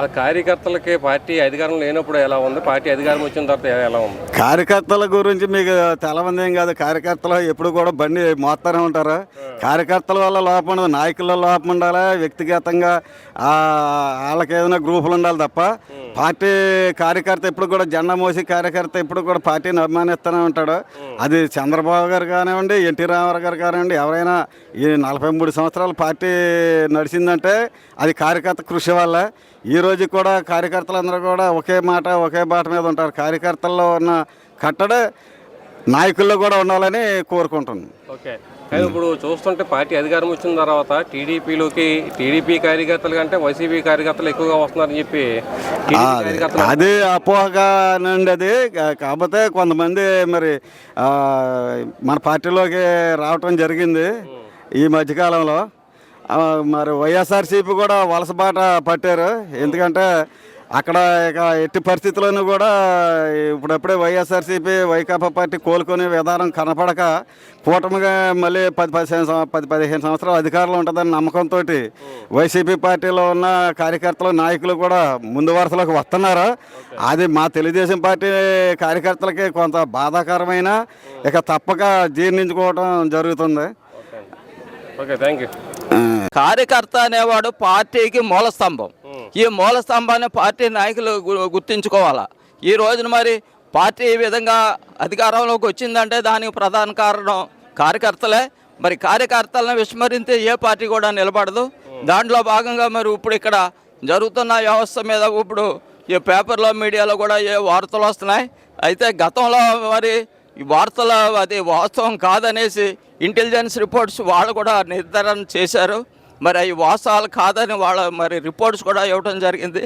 అది కార్యకర్తలకి పార్టీ అధికారం లేనప్పుడు ఎలా ఉంది? పార్టీ అధికారం వచ్చిన తర్వాత ఎలా ఉంది? కార్యకర్తల గురించి మీకు తెలవంది ఏం కాదు. కార్యకర్తలు ఎప్పుడు కూడా బండి మోస్తూనే ఉంటారు. కార్యకర్తల వల్ల లోపం ఉండదు. నాయకుల లోపం ఉండాలి. వ్యక్తిగతంగా వాళ్ళకి ఏదైనా గ్రూపులు ఉండాలి తప్ప పార్టీ కార్యకర్త ఎప్పుడు కూడా జెండా మోసి కార్యకర్త ఎప్పుడు కూడా పార్టీని అభిమానిస్తూనే ఉంటాడు. అది చంద్రబాబు గారు కానివ్వండి ఎన్టీ రామారావు గారు కానివ్వండి ఎవరైనా ఈ నలభై మూడు సంవత్సరాల పార్టీ నడిచిందంటే అది కార్యకర్త కృషి వల్ల. ఈ రోజు కూడా కార్యకర్తలందరూ కూడా ఒకే మాట ఒకే బాట మీద ఉంటారు. కార్యకర్తల్లో ఉన్న కట్టడే నాయకుల్లో కూడా ఉండాలని కోరుకుంటున్నాను. ఓకే. కానీ ఇప్పుడు చూస్తుంటే పార్టీ అధికారం వచ్చిన తర్వాత టీడీపీలోకి టీడీపీ కార్యకర్తలు కంటే వైసీపీ కార్యకర్తలు ఎక్కువగా వస్తున్నారని చెప్పి అది అపోహగా నుండి అది. కాకపోతే కొంతమంది మరి మన పార్టీలోకి రావటం జరిగింది ఈ మధ్యకాలంలో. మరి వైఎస్ఆర్సీపీ కూడా వలస బాట పట్టారు. ఎందుకంటే అక్కడ ఇక ఎట్టి పరిస్థితుల్లోనూ కూడా ఇప్పుడప్పుడే వైఎస్ఆర్సీపీ వైకాపా పార్టీ కోలుకునే విధానం కనపడక కూటమిగా మళ్ళీ పది పదిహేను పది పదిహేను సంవత్సరాలు అధికారంలో ఉంటుందని నమ్మకంతో వైసీపీ పార్టీలో ఉన్న కార్యకర్తలు నాయకులు కూడా ముందు వరుసలోకి వస్తున్నారు? అది మా తెలుగుదేశం పార్టీ కార్యకర్తలకి కొంత బాధాకరమైన ఇక తప్పక జీర్ణించుకోవడం జరుగుతుంది. ఓకే. థ్యాంక్ యూ కార్యకర్త అనేవాడు పార్టీకి మూల స్తంభం. ఈ మూల స్తంభాన్ని పార్టీ నాయకులు గు- గుర్తించుకోవాలా? ఈ రోజున మరి పార్టీ ఈ విధంగా అధికారంలోకి వచ్చిందంటే దానికి ప్రధాన కారణం కార్యకర్తలే. మరి కార్యకర్తలను విస్మరిస్తే ఏ పార్టీ కూడా నిలబడదు. దాంట్లో భాగంగా మరి ఇప్పుడు ఇక్కడ జరుగుతున్న వ్యవస్థ మీద ఇప్పుడు ఈ పేపర్లో మీడియాలో కూడా ఏ వార్తలు వస్తున్నాయి. అయితే గతంలో మరి వార్తలు వార్తల అది వాస్తవం కాదనేసి ఇంటెలిజెన్స్ రిపోర్ట్స్ వాళ్ళు కూడా నిర్ధారణ చేశారు. మరి అవి వాసాలు కాదని వాళ్ళ మరి రిపోర్ట్స్ కూడా ఇవ్వడం జరిగింది.